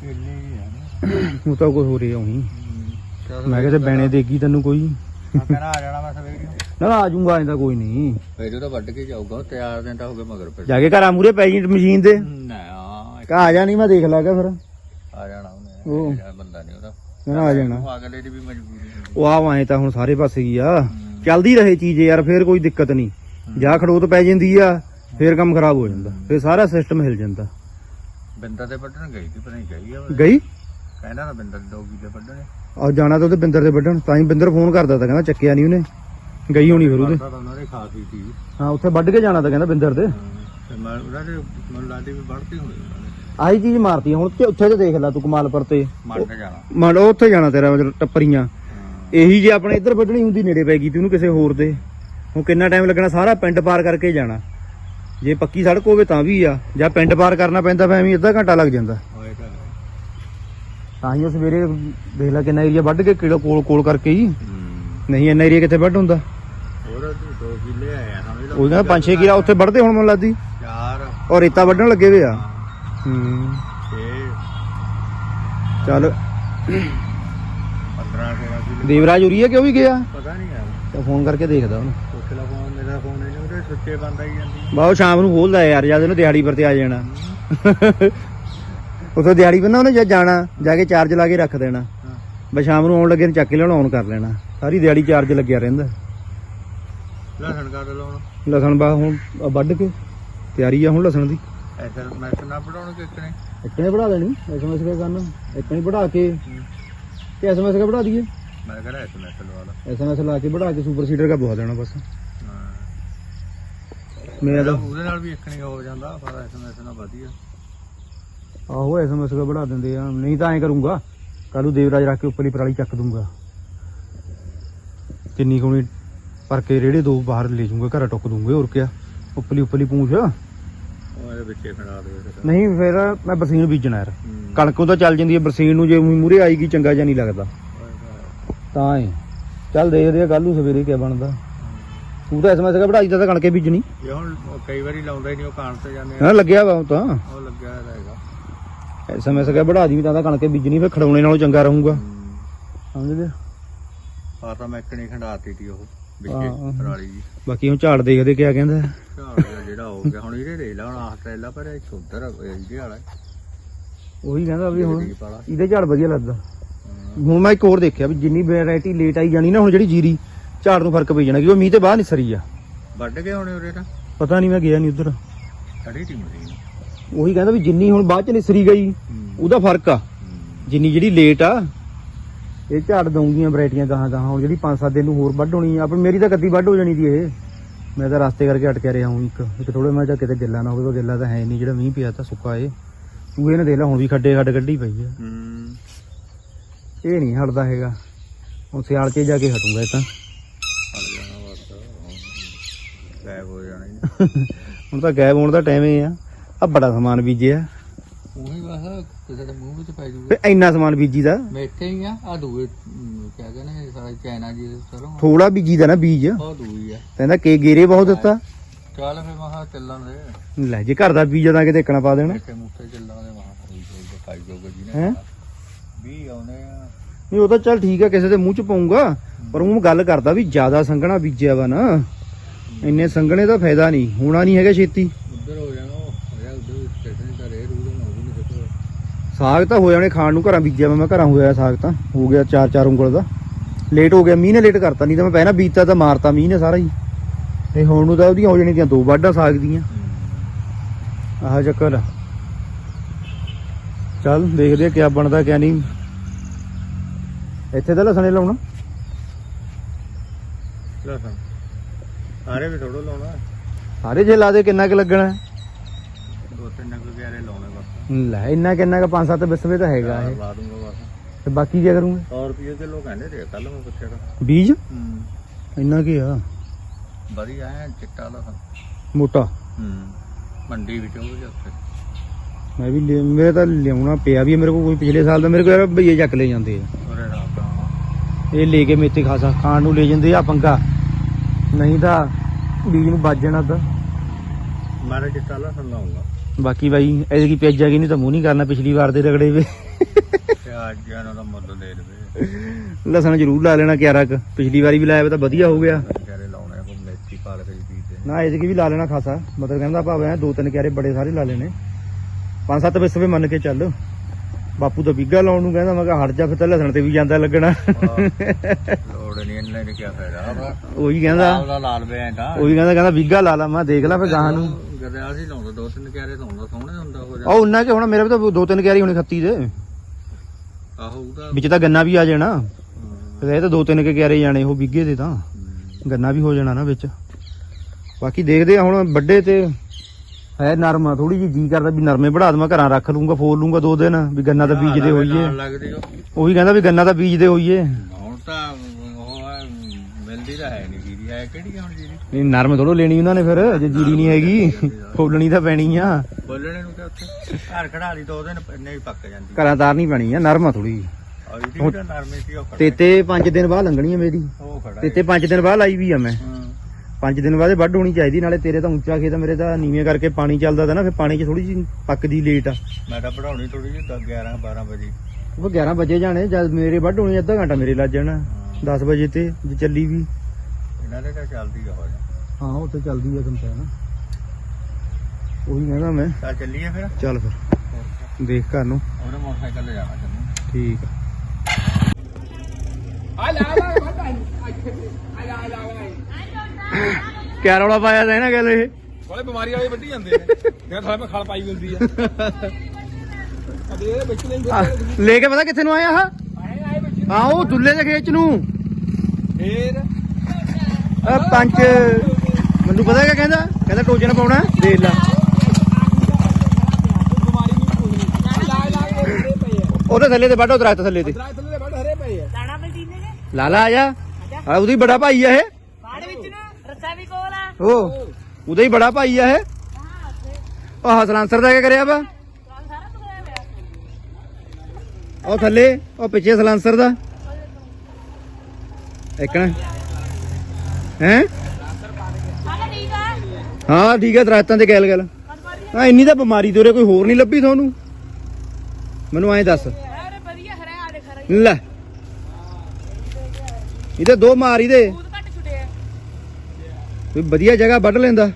ਕੇਲੇ ਹੀ ਆ ਨਾ ਉਹ ਤਾਂ ਕੋਈ ਹੋ ਰਿਹਾ ਚੱਲ ਮੈਂ ਕਿਹਾ ਤੇ ਬੈਣੇ ਦੇਗੀ ਤੈਨੂੰ ਕੋਈ। ਮੈਂ ਕਹਿੰਦਾ ਆ ਜਾਣਾ ਮੈਂ ਸਵੇਰੇ। ਨਾ ਨਾ ਆ ਜਾਊਂਗਾ ਤਾਂ ਕੋਈ ਨਹੀਂ। ਫੇਰ ਉਹਦਾ ਵੱਢ ਕੇ ਜਾਊਗਾ ਤਿਆਰ ਦਿਨ ਤਾਂ ਹੋ ਗਏ ਮਗਰ ਫਿਰ। ਜਾ ਕੇ ਘਰਾਂ ਮੂਰੇ ਪੈ ਜੀ ਮਸ਼ੀਨ ਦੇ ਨਾ ਆ ਕਾ ਆ ਜਾਣੀ ਮੈਂ ਦੇਖ ਲਾਗਾ ਫਿਰ। ਆ ਜਾਣਾ ਉਹਨੇ ਉਹ। ਜਿਹੜਾ ਬੰਦਾ ਨਹੀਂ ਉਹਦਾ। ਨਾ ਆ ਜਾਣਾ। ਉਹ ਅਗਲੇ ਦੀ ਵੀ ਮਜਬੂਰੀ ਹੁੰਦੀ ਉਹ ਆ ਵਾਏ ਤਾਂ ਹੁਣ ਸਾਰੇ ਪਾਸੇ ਹੀ ਆ। ਚੱਲਦੀ ਰਹੇ ਚੀਜ਼ ਯਾਰ ਫੇਰ ਕੋਈ ਦਿੱਕਤ ਨਹੀਂ। ਜਾ ਖੜੋਤ ਪੈ ਜਾਂਦੀ ਆ ਫੇਰ ਕੰਮ ਖਰਾਬ ਹੋ ਜਾਂਦਾ। ਫੇਰ ਸਾਰਾ ਸਿਸਟਮ ਹਿਲ ਜਾਂਦਾ। ਬਿੰਦਰ ਦੇ ਵੱਢਣ ਗਈ ਸੀ ਪਤਾ ਨਹੀਂ ਗਈ ਆ ਗਈ? ਕਹਿੰਦਾ ਨਾ ਬਿੰਦਰ ਦੇ ਡੋਗੀ ਦੇ ਵੱਢਣੇ। ਆ ਜਾਣਾ ਤਾਂ ਉਹਦੇ ਬਿੰਦਰ ਦੇ ਵੱਢਣ ਤਾਂ ਹੀ ਬਿੰਦਰ ਫੋਨ ਕਰਦਾ ਤਾਂ ਕਹਿੰਦਾ ਚੱਕਿਆ ਨਹੀਂ ਉਹਨੇ। ਗਈ ਹੋਣੀ ਫਿਰ ਉਹਦੇ। ਤਾਂ ਉਹਨਾਂ ਨੇ ਖਾਸੀ ਸੀ ਹਾਂ ਉੱਥੇ ਵੱਢ ਕੇ ਜਾਣਾ ਤਾਂ ਕਹਿੰਦਾ ਬਿੰਦਰ ਦੇ। ਤੇ ਮੈਂ ਉਹਨਾਂ ਦੇ ਮਨ ਲਾਦੀ ਵੀ ਵੱਢਤੀ ਹੋਣੀ ਉਹਨਾਂ ਨੇ। ਆਹੀ ਚੀਜ਼ ਮਾਰਤੀ। ਹੁਣ ਤੇ ਉੱਥੇ ਤੇ ਦੇਖ ਲੈ ਤੂੰ ਕਮਾਲਪੁਰ ਤੇ। ਮੰਨ ਕੇ ਜਾਣਾ। ਮੰਨ ਲਓ ਉੱਥੇ ਜਾਣਾ ਤੇਰਾ ਮਤਲਬ ਟੱਪਰੀਆਂ। ਹਾਂ। ਇਹੀ ਜੇ ਆਪਣੇ ਇੱਧਰ ਵੱਢਣੀ ਹੁੰਦੀ ਨੇੜੇ ਪੈ ਗਈ ਤੇ ਉਹਨੂੰ ਕਿਸੇ ਹੋਰ ਦੇ। ਹੁਣ ਕਿੰਨਾ ਟਾਈਮ ਲੱਗਣਾ ਸਾਰਾ ਪਿੰਡ ਪਾਰ ਕਰਕੇ ਜਾਣਾ। ਜੇ ਪੱਕੀ ਸੜਕ ਹੋਵੇ ਤਾਂ ਵੀ ਆ। ਜਾਂ ਪਿੰਡ ਪਾਰ ਕਰਨਾ ਪੈਂਦਾ ਫੈਂ ਵੀ ਅੱਧਾ ਘੰਟਾ ਲੱਗ ਜਾਂਦਾ। ਤਾਂ ਹੈ। ਹੀ ਉਹ ਸਵੇਰੇ ਦੇਖ ਲੈ ਕਿੰਨਾ ਏਰੀਆ ਵੱਢ ਕੇ ਕਿਲੋ ਕੋਲ ਕੋਲ ਕਰਕੇ ਹੀ। ਹੂੰ ਨਹੀਂ ਇੰਨਾ ਏਰੀਆ ਕਿੱਥੇ ਵੱਢ ਹੁੰਦਾ? ਹੋਰ ਦੋ ਕਿੱਲੇ ਆਇਆ ਸਮਝ ਲਓ ਉਹ ਕਹਿੰਦਾ 5-6 ਕਿਲਾ ਉੱਥੇ ਵੱਢਦੇ ਹੁਣ ਮੈਨੂੰ ਲੱਗਦੀ। ਚਾਰ। ਔਰ ਰੇਤਾ ਵੱਢਣ ਲੱਗੇ ਵੇ ਆ। ਹੂੰ। ਚੱਲ। 15 16 ਕਿੱਲੇ। ਦੇਵਰਾਜ ਉਰੀ ਹੈ ਕਿ ਉਹ ਵੀ ਗਿਆ? ਪਤਾ ਨਹੀਂ ਯਾਰ। ਤਾਂ ਫੋਨ ਕਰਕੇ ਦੇਖਦਾ ਉਹਨੂੰ। ਪੁੱਛ ਲਾ ਫੋਨ ਮੇਰਾ ਫੋਨ ਇਹਨੇ ਉਹਦੇ ਸੁੱਚੇ ਬੰਦ ਆਈ ਜਾਂਦੀ। ਬਾ ਉਹ ਸ਼ਾਮ ਨੂੰ ਖੋਲਦਾ ਯਾਰ ਜਦ ਦਿਹਾੜੀ ਪਰ ਤੇ ਆ ਜਾਣਾ। ਉਥੋਂ ਦਿਹਾੜੀ ਪਰ ਨਾ ਉਹਨੇ ਜਦ ਜਾਣਾ ਜਾ ਕੇ ਚਾਰਜ ਲਾ ਕੇ ਰੱਖ ਦੇਣਾ। ਬਸ ਸ਼ਾਮ ਨੂੰ ਆਉਣ ਲੱਗੇ ਨੂੰ ਚੱਕ ਕੇ ਲੈਣਾ ਔਨ ਕਰ ਲੈਣਾ। ਸਾਰੀ ਦਿਹਾੜੀ ਚਾਰਜ ਲੱਗਿਆ ਰਹਿੰਦਾ। ਲਸਣ ਕੱਢ ਲਾਉਣ ਲਸਣ ਬਾ ਹੁਣ ਵੱਢ ਕੇ ਤਿਆਰੀ ਆ ਹੁਣ ਲਸਣ ਦੀ। ਐਸਾ ਮੈਂ ਨਾ? ਪੜਾਉਣ ਕਿੱਕਣੇ ਇੱਕਨੇ ਵਧਾ ਦੇਣੀ ਐਸਐਮਐਸ ਕਾ ਕਰਨਾ ਇੱਕਨੇ ਵਧਾ ਕੇ ਤੇ ਐਸਐਮਐਸ ਕਾ ਵਧਾ ਦਈਏ? ਮੈਂ ਕਹਿੰਦਾ ਐਸ ਮੈਂ ਲਵਾ ਲਾ। ਐਸਐਮਐਸ ਲਾ ਕੇ ਵਧਾ ਕੇ ਸੁਪਰ ਸੀਡਰ ਕਾ ਬਹਾ ਦੇਣਾ ਬਸ। ਮੇਰਾ ਉਹਦੇ ਨਾਲ ਵੀ ਇੱਕਣੀ ਹੋ ਜਾਂਦਾ ਪਰ ਐਸ ਐਸ ਨਾਲ ਵਧੀਆ। ਆਹੋ ਐਸਐਮਐਸ ਕਾ ਵਧਾ ਦਿੰਦੇ ਆ। ਨਹੀਂ ਤਾਂ ਐਂ ਕਰੂੰਗਾ ਕੱਲੂ ਦੇਵਰਾਜ ਰੱਖ ਕੇ ਉੱਪਰਲੀ ਪਰਾਲੀ ਚੱਕ ਦੂੰਗਾ। ਕਿੰਨੀ ਕੋਣੀ ਭਰ ਕੇ ਰੇੜੇ ਦੋ ਬਾਹਰ ਲੈ ਜਾਊਂਗਾ ਘਰ ਟੁੱਕ ਦੂੰਗੇ ਹੋਰ ਕਿਆ। ਉੱਪਰਲੀ ਉੱਪਰਲੀ ਪੂੰਛ। ਇਹਦੇ ਵਿੱਚੇ ਖੜਾ ਦੇ ਨਹੀਂ ਫਿਰ ਮੈਂ ਬਰਸੀਨ ਬੀਜਣਾ ਯਾਰ। ਹੂੰ। ਕਣਕ ਤਾਂ ਚੱਲ ਜਾਂਦੀ ਹੈ ਬਰਸੀਨ ਨੂੰ ਜੇ ਮੂਰੇ ਆਏਗੀ ਚੰਗਾ ਜਿਹਾ ਨਹੀਂ ਲੱਗਦਾ। ਤਾਂ ਏ ਚੱਲ ਦੇਖਦੇ ਆ ਕੱਲ ਨੂੰ ਸਵੇਰੇ ਕੀ ਬਣਦਾ। ਤੂੰ ਤਾਂ ਐਸਐਮਐਸ ਕਾ ਵਧਾਈ ਤਾਂ ਕਣਕੇ ਬੀਜਣੀ। ਜੇ ਹੁਣ ਕਈ ਵਾਰੀ ਲਾਉਂਦਾ ਹੀ ਨਹੀਂ ਉਹ ਕਾਣ ਤੇ ਜਾਂਦੇ ਆ। ਹਾਂ ਲੱਗਿਆ ਵਾ ਉਹ ਤਾਂ। ਉਹ ਲੱਗਿਆ ਹੋਇਆ ਹੈਗਾ ਐਸਐਮਐਸ ਕਾ ਵਧਾ ਦੀ ਵੀ ਤਾਂ ਤਾਂ ਕਣਕੇ ਬੀਜਣੀ ਫਿਰ ਖੜਾਉਣੇ ਨਾਲੋਂ ਚੰਗਾ ਰਹੂਗਾ। ਹੂੰ। ਸਮਝ ਗਏ? ਆ ਤਾਂ ਮੈਂ ਕਣੀ ਖੰਡਾਤੀ ਤੀ ਉਹ। ਵਿੱਚੇ ਜੀ। ਬਾਕੀ ਹੁਣ ਝਾੜ ਦੇਖਦੇ ਕਿਆ ਕਹਿੰਦਾ? ਝਾੜ ਜਿਹਾ ਜਿਹੜਾ ਹੋ ਗਿਆ ਹੁਣ ਇਹਦੇ ਦੇ ਲਾ ਹੁਣ ਆਹ ਟਰੇਲਾ ਪਰ ਇੱਕ ਉਧਰ ਇਹਦੇ ਵਾਲਾ। ਉਹੀ ਕਹਿੰਦਾ ਵੀ ਹੁਣ ਇਹਦੇ ਝਾੜ ਵਧੀਆ ਲੱਗਦਾ। ਹੁਣ ਮੈਂ ਇੱਕ ਹੋਰ ਦੇਖਿਆ ਵੀ ਜਿੰਨੀ ਵੈਰਾਈਟੀ ਲੇਟ ਆਈ ਜਾਣੀ ਨਾ ਹੁਣ ਜਿਹੜੀ ਜੀਰੀ ਝਾੜ ਨੂੰ ਫ਼ਰਕ ਪਈ ਜਾਣਾ ਕਿਉਂਕਿ ਮੀਂਹ ਤੇ ਬਾਹਰ ਨਿਸਰੀ ਆ। ਵੱਢ ਕੇ ਆਉਣੇ ਉਰੇ ਤਾਂ? ਪਤਾ ਨਹੀਂ ਮੈਂ ਗਿਆ ਨਹੀਂ ਉਧਰ। ਖੜੀ ਟੀ ਮਸ਼ੀਨ ਉਹੀ ਕਹਿੰਦਾ ਵੀ ਜਿੰਨੀ ਹੁਣ ਬਾਅਦ ਚ ਨਿਸਰੀ ਗਈ ਉਹਦਾ ਫ਼ਰਕ ਆ। ਜਿੰਨੀ ਜਿਹੜੀ ਲੇਟ ਆ ਇਹ ਝਾੜ ਦਊਂਗੀਆਂ ਵੈਰਾਈਟੀਆਂ ਗਾਹਾਂ ਗਾਹਾਂ ਹੁਣ ਜਿਹੜੀ 5-7 ਦਿਨ ਨੂੰ ਹੋਰ ਵੱਢ ਹੋਣੀ ਆ। ਆਪਣੀ ਮੇਰੀ ਤਾਂ ਕੱਦੀ ਵੱਢ ਹੋ ਜਾਣੀ ਦੀ ਇਹ। ਮੈਂ ਤਾਂ ਰਸਤੇ ਕਰਕੇ ਅਟਕਿਆ ਰਿਹਾ ਹੂੰ ਇੱਕ। ਇੱਕ ਥੋੜੇ ਮੈਂ ਜਾਂ ਕਿਤੇ ਗਿੱਲਾ ਨਾ ਹੋਵੇ ਉਹ ਗਿੱਲਾ ਤਾਂ ਹੈ ਨਹੀਂ ਜਿਹੜਾ ਮੀਂਹ ਪਿਆ ਤਾਂ ਸੁੱਕਾ ਏ। ਤੂੰ ਇਹਨੇ ਦੇਖ ਲੈ ਹੁਣ ਵੀ ਖੱਡੇ ਖੱਡ ਕੱਢੀ ਪਈ ਆ। ਇਹ ਨਹੀਂ ਹਟਦਾ ਹੈਗਾ। ਹੁਣ ਸਿਆਲ 'ਚ ਜਾ ਕੇ ਹਟੂਗਾ ਇਹ ਤਾਂ। ਹਟ ਜਾਣਾ ਬਸ। ਗਾਇਬ ਹੋ ਜਾਣਾ ਹੁਣ ਤਾਂ ਗਾਇਬ ਹੋਣ ਦਾ ਟਾਈਮ ਹੀ ਆ। ਆ ਬੜਾ ਸਮਾਨ ਬੀਜਿਆ। ਉਹੀ ਬਸ ਕਿਸੇ ਦੇ ਮੂੰਹ ਵਿੱਚ ਪੈ ਜੂਗਾ। ਤੇ ਇੰਨਾ ਸਮਾਨ ਬੀਜੀ ਦਾ ਬੈਠੇ ਹੀ ਆ ਆ ਦੂਏ ਅਮ, ਕਿਆ ਕਹਿੰਦੇ ਨੇ ਸਾਰਾ ਚਾਈਨਾ ਜੀ ਸਰੋਂ ਥੋੜਾ ਬੀਜੀ ਦਾ ਨਾ ਬੀਜ। ਉਹ ਦੂਈ ਆ। ਕਹਿੰਦਾ ਕੇ ਗੇਰੇ ਬਹੁਤ ਦਿੱਤਾ। ਚੱਲ ਫੇ ਮਹਾ ਚੱਲਣ ਦੇ। ਲੈ ਜੇ ਘਰ ਦਾ ਬੀਜ ਤਾਂ ਕਿਤੇ ਇੱਕਣਾ ਪਾ ਦੇਣਾ। ਬੈਠੇ ਮੁੱਠੇ ਚੱਲਣ ਦੇ ਮਹਾ ਖਾਈ ਜੋਗਾ ਜੀ ਹੈਂ? ਨੇ। ਵੀ ਆਉਨੇ ਆ। ਨਹੀਂ ਉਹ ਤਾਂ ਚੱਲ ਠੀਕ ਆ ਕਿਸੇ ਦੇ ਮੂੰਹ 'ਚ ਪਾਉਂਗਾ ਪਰ ਉਹ ਗੱਲ ਕਰਦਾ ਵੀ ਜ਼ਿਆਦਾ ਸੰਘਣਾ ਬੀਜਿਆ ਵਾ ਨਾ। ਇੰਨੇ ਸੰਘਣੇ ਦਾ ਫਾਇਦਾ ਨਹੀਂ ਹੋਣਾ ਨਹੀਂ ਹੈਗਾ ਛੇਤੀ। ਉੱਧਰ ਹੋ ਜਾਣਾ ਉਹ ਹੋਇਆ ਉੱਧਰ ਸਟੇਸ਼ਨ ਦਾ ਰੇ ਰੂ ਦਾ ਨਾ ਉਹ ਨਹੀਂ ਸਕੋ ਸਾਗ ਤਾਂ ਹੋ ਜਾਣੇ ਖਾਣ ਨੂੰ ਘਰਾਂ ਬੀਜਿਆ ਮੈਂ ਘਰਾਂ ਹੋਇਆ ਸਾਗ ਤਾਂ ਹੋ ਗਿਆ ਚਾਰ ਚਾਰ ਉਂਗਲ ਦਾ। ਲੇਟ ਹੋ ਗਿਆ ਮੀਂਹ ਨੇ ਲੇਟ ਕਰਤਾ ਨਹੀਂ ਤਾਂ ਮੈਂ ਪਹਿਲਾਂ ਬੀਜਤਾ ਤਾਂ ਮਾਰਤਾ ਮੀਂਹ ਨੇ ਸਾਰਾ ਹੀ। ਤੇ ਹੁਣ ਨੂੰ ਤਾਂ ਉਹਦੀਆਂ ਹੋ ਜਾਣੀਆਂ ਦੋ ਵਾਢਾਂ ਸਾਗ ਦੀਆਂ। ਆਹ ਚੱਕਰ ਆ। ਚੱਲ ਦੇਖਦੇ ਆ ਕਿਆ ਬਣਦਾ ਕਿਆ ਨਹੀਂ। ਇੱਥੇ ਤਾਂ ਲਸਣੇ ਲਾਉਣਾ। ਲਸਣ। ਸਾਰੇ ਵੀ ਥੋੜੋ ਲਾਉਣਾ। ਸਾਰੇ ਜੇ ਲਾ ਦੇ ਕਿੰਨਾ ਕੁ ਲੱਗਣਾ? ਦੋ ਤਿੰਨ ਕੁ ਗਿਆਰੇ ਲਾਉਣੇ। ਲੈ ਇੰਨਾ ਕਿੰਨਾ ਕੁ 5-7 ਬਿਸਵੇ ਤਾਂ ਹੈਗਾ ਇਹ। ਲਾ ਦੂੰਗਾ ਬਸ। ਤੇ ਬਾਕੀ ਕੀ ਕਰੂੰਗੇ? 100 ਰੁਪਏ ਕਿਲੋ ਕਹਿੰਦੇ ਤੇ ਕੱਲ ਮੈਂ ਪੁੱਛਿਆ ਤਾਂ ਬੀਜ? ਹੂੰ। ਇੰਨਾ ਕੀ ਆ? ਵਧੀਆ ਐ ਚਿੱਟਾ ਲਸਣ ਮੋਟਾ? ਹੂੰ। ਮੰਡੀ ਵਿੱਚ ਉਹ ਵੀ ਉੱਥੇ। ਮੈਂ ਵੀ ਲਿਆ- ਮੇਰੇ ਤਾਂ ਲਿਆਉਣਾ ਪਿਆ ਵੀ ਮੇਰੇ ਕੋਲ ਕੋਈ ਪਿਛਲੇ ਸਾਲ ਦਾ ਮੇਰੇ ਕੋਲ ਯਾਰ ਭਈਏ ਚੱਕ ਲੈ ਜਾਂਦੇ ਆ। ਇਹ ਲੈ ਕੇ ਮੇਤੇ ਖਾਸਾ ਖਾਣ ਨੂੰ ਲੈ ਜਾਂਦੇ ਆ ਪੰਗਾ। ਨਹੀਂ ਤਾਂ ਬੀਜ ਨੂੰ ਵੱਜ ਜਾਣਾ ਤਾਂ। ਮਾਰੇ ਚਿੱਟਾ ਲਸਣ ਲਾਉਂਗਾ ਬਾਕੀ ਬਾਈ ਐਤਕੀ ਪਿਆਜਾ ਕੀ ਨਹੀਂ ਤਾਂ ਮੂੰਹ ਨਹੀਂ ਕਰਨਾ ਪਿਛਲੀ ਵਾਰ ਦੇ ਰਗੜੇ ਵੇ। ਦਾ ਮੁੱਲ ਲਸਣ ਜ਼ਰੂਰ ਲਾ ਲੈਣਾ ਕਿਆਰਾ ਕ। ਪਿਛਲੀ ਵਾਰੀ ਵੀ ਲਾਇਆ ਵਾ ਤਾਂ ਵਧੀਆ ਹੋ ਗਿਆ। ਕਿਆਰੇ ਲਾਉਣੇ ਕੋ ਮੇਥੀ ਪਾਲਕ ਜੀ ਬੀਜਦੇ ਨਾ ਐਤਕੀ ਵੀ ਲਾ ਲੈਣਾ ਖਾਸਾ। ਮਤਲਬ ਕਹਿੰਦਾ ਭਾਵੇਂ ਦੋ ਤਿੰਨ ਕਿਆਰੇ ਬੜੇ ਸਾਰੇ ਲਾ ਲੈਣੇ। ਪੰਜ ਸੱਤ ਵਿਸਵੇ ਮੰਨ ਕੇ ਚੱਲ। ਬਾਪੂ ਤਾਂ ਬਿੱਗਾ ਲਾਉਣ ਨੂੰ ਕਹਿੰਦਾ ਮੈਂ ਕਿਹਾ ਹਟ ਜਾ ਫਿਰ ਤਾਂ ਲਸਣ ਤੇ ਵੀ ਜਾਂਦਾ ਲੱਗਣਾ। ਲੋੜ ਨਹੀਂ ਇਹਨਾਂ ਨੇ ਕੀ ਫਾਇਦਾ। ਉਹੀ ਕਹਿੰਦਾ। ਉਹਦਾ ਲਾਲ ਉਹੀ ਕਹਿੰਦਾ ਕਹਿੰਦਾ ਬਿੱਗਾ ਲਾ ਲਾ ਮੈਂ ਦੇਖ ਲਾ ਫਿਰ ਗਾਹਾਂ ਨੂੰ। ਗਦਿਆਲ ਸੀ ਲਾਉਂਦਾ ਦੋ ਤਿੰਨ ਕਿਆਰੇ ਲਾਉਂਦਾ ਸੋਹਣੇ ਹੁੰਦਾ ਹੋ ਉਹ ਉਹਨਾਂ ਕੇ ਹੁਣ ਮੇਰੇ ਵੀ ਤਾਂ ਦੋ ਤਿੰਨ ਕਿਆਰੀ ਹੋਣੀ ਖੱਤੀ ਦੇ। ਆਹੋ ਉਹਦਾ ਵਿੱਚ ਤਾਂ ਗੰਨਾ ਵੀ ਆ ਜਾਣਾ। ਇਹ ਤਾਂ ਦੋ ਤਿੰਨ ਕਿਆਰੇ ਜਾਣੇ ਉਹ ਬਿੱਗੇ ਦੇ ਤਾਂ। ਗੰਨਾ ਵੀ ਹੋ ਜਾਣਾ ਨਾ ਵਿੱਚ। ਬਾਕੀ ਦੇਖਦੇ ਆ ਹੁਣ ਵੱਡੇ ਤੇ ਹੈ ਨਰਮ ਥੋੜੀ ਜੀ ਜੀ ਕਰਦਾ ਵੀ ਨਰਮੇ ਬੜਾ ਦਵਾਂ ਘਰਾਂ ਰੱਖ ਲੂੰਗਾ ਫੋਲ ਲੂੰਗਾ ਦੋ ਦਿਨ ਵੀ ਗੰਨਾ ਤਾਂ ਬੀਜਦੇ ਹੋਈਏ। ਉਹ ਕਹਿੰਦਾ ਵੀ ਗੰਨਾ ਤਾਂ ਬੀਜਦੇ ਹੋਈਏ। ਹੁਣ ਤਾਂ ਉਹ ਮਿਲਦੀ ਤਾਂ ਹੈ ਨਹੀਂ ਜੀਰੀ ਹੈ ਕਿਹੜੀ ਹੁਣ ਜੀਰੀ? ਨਹੀਂ ਨਰਮ ਥੋੜੋ ਲੈਣੀ ਉਹਨਾਂ ਨੇ ਫਿਰ ਜੇ ਜੀਰੀ ਨਹੀਂ ਹੈਗੀ ਫੋਲਣੀ ਤਾਂ ਪੈਣੀ ਆ। ਬੋਲਣੇ ਨੂੰ ਕਿ ਉੱਥੇ? ਘਰ ਖੜਾ ਲਈ ਦੋ ਦਿਨ ਇੰਨੇ ਹੀ ਪੱਕ ਜਾਂਦੀ। ਘਰਾਂ ਤਾਰਨੀ ਪੈਣੀ ਆ ਨਰਮ ਆ ਥੋੜੀ ਔਰ ਇਹਦੀ ਵੀ ਤਾਂ ਨਰਮੇ ਸੀ ਉਹ ਖੜਾ। ਤੇ ਤੇ 5 ਦਿਨ ਬਾਅਦ ਲੰਘਣੀ ਆ ਮੇਰੀ। ਉਹ ਖੜਾ ਤੇ ਤੇ 5 ਦਿਨ ਬਾਅਦ ਲਾਈ ਵੀ ਆ ਮੈਂ। ਹਾਂ। 5 ਦਿਨ ਬਾਅਦ ਇਹ ਵੱਢ ਹੋਣੀ ਚਾਹੀਦੀ ਨਾਲੇ ਤੇਰੇ ਤਾਂ ਉੱਚਾ ਖੇਤ ਮੇਰੇ ਤਾਂ ਨੀਵੇਂ ਕਰਕੇ ਪਾਣੀ ਚੱਲਦਾ ਤਾ ਨਾ ਫਿਰ ਪਾਣੀ 'ਚ ਥੋੜੀ ਜਿਹੀ ਪੱਕਦੀ ਲੇਟ ਆ। ਮੈਂ ਤਾਂ ਪੜਾਉਣੀ ਥੋੜੀ ਜਿਹੀ 11 12 ਵਜੇ। ਉਹ 11 ਵਜੇ ਜਾਣੇ ਜਦ ਮੇਰੇ ਵੱਢ ਹੋਣੀ ਅੱਧਾ ਘੰਟਾ ਮੇਰੇ ਲੱਗ ਜਾਣਾ 10 ਵਜੇ ਤੇ ਜੇ ਚੱਲੀ ਵੀ। ਇਹਨਾਂ ਦੇ ਤਾਂ ਚੱਲਦੀ ਆ ਹੋ ਜਾ ਹਾਂ ਉੱਥੇ ਚੱਲਦੀ ਆ ਕੰਪੈਨ ਉਹੀ ਕਹਿੰਦਾ ਮੈਂ। ਚੱਲ ਚੱਲੀਏ ਫਿਰ। ਚੱਲ ਫਿਰ। ਦੇਖ ਘਰ ਨੂੰ। ਉਹਨੇ ਮੋਟਰਸਾਈਕਲ ਲੈ ਜਾਣਾ ਚੱਲੂ ਠੀਕ ਆ। ਕਿਆ ਰੌਲਾ ਪਾਇਆ ਤਾ ਇਹਨਾਂ ਗੱਲ ਇਹ? ਵਾਲੇ ਬਿਮਾਰੀ ਵਾਲੇ ਵੱਢੀ ਜਾਂਦੇ ਨੇ। ਜਿਹੜਾ ਥਾਲੇ ਮੈਂ ਖਲ ਪਾਈ ਹੁੰਦੀ ਆ। ਅਦੇ ਇਹਦੇ ਵਿੱਚ ਨਹੀਂ ਆਹ, ਲੈ ਕੇ ਪਤਾ ਕਿੱਥੇ ਨੂੰ ਆਇਆ ਆ ਆਏ ਆਏ ਵਿੱਚ। ਹਾਂ ਉਹ ਦੁੱਲੇ ਦੇ ਖੇਚ ਨੂੰ। ਫੇਰ? ਆ ਪੰਜ ਮੈਨੂੰ ਪਤਾ ਕਿਆ ਕਹਿੰਦਾ? ਕਹਿੰਦਾ ਟੋਜਨ ਪਾਉਣਾ ਦੇਖ ਲਾ। ਉਹਦੇ ਥੱਲੇ ਤੇ ਵੱਢੋ ਦਰਖਤ ਥੱਲੇ ਤੇ। ਬਲਜੀਨੇ ਨੇ। ਲਾਲਾ ਆ ਜਾ। ਆ ਉਹਦੀ ਬੜਾ ਭਾਈ ਆ ਇਹ। ਬਾੜ ਵਿੱਚ ਨਾ ਰੱਸਾ ਵੀ ਕੋਲ ਆ। ਉਹ ਉਹਦਾ ਹੀ ਬੜਾ ਭਾਈ ਆ ਇਹ। ਉਹ ਹਸਲਾਂਸਰ ਦਾ ਕੀ ਕਰਿਆ ਵਾ? ਸਾਰਾ ਹੋਇਆ ਉਹ ਥੱਲੇ ਉਹ ਪਿੱਛੇ ਸਲਾਂਸਰ ਦਾ। ਇੱਕਣਾ ਹੈ? ਹਾਂ ਠੀਕ ਹੈ ਦਰਖਤਾਂ ਤੇ ਗੈਲ ਗੈਲ। ਹਾਂ ਇੰਨੀ ਤਾਂ ਬਿਮਾਰੀ ਤੋਰੇ ਕੋਈ ਹੋਰ ਨਹੀਂ ਲੱਭੀ ਤੁਹਾਨੂੰ? ਮੈਨੂੰ ਐਂ ਦੱਸ। ਲੈ। ਇਹਦੇ ਦੋ ਮਾਰ ਇਹਦੇ। ਕੋਈ ਵਧੀਆ ਜਗ੍ਹਾ ਵੱਢ ਲੈਂਦਾ।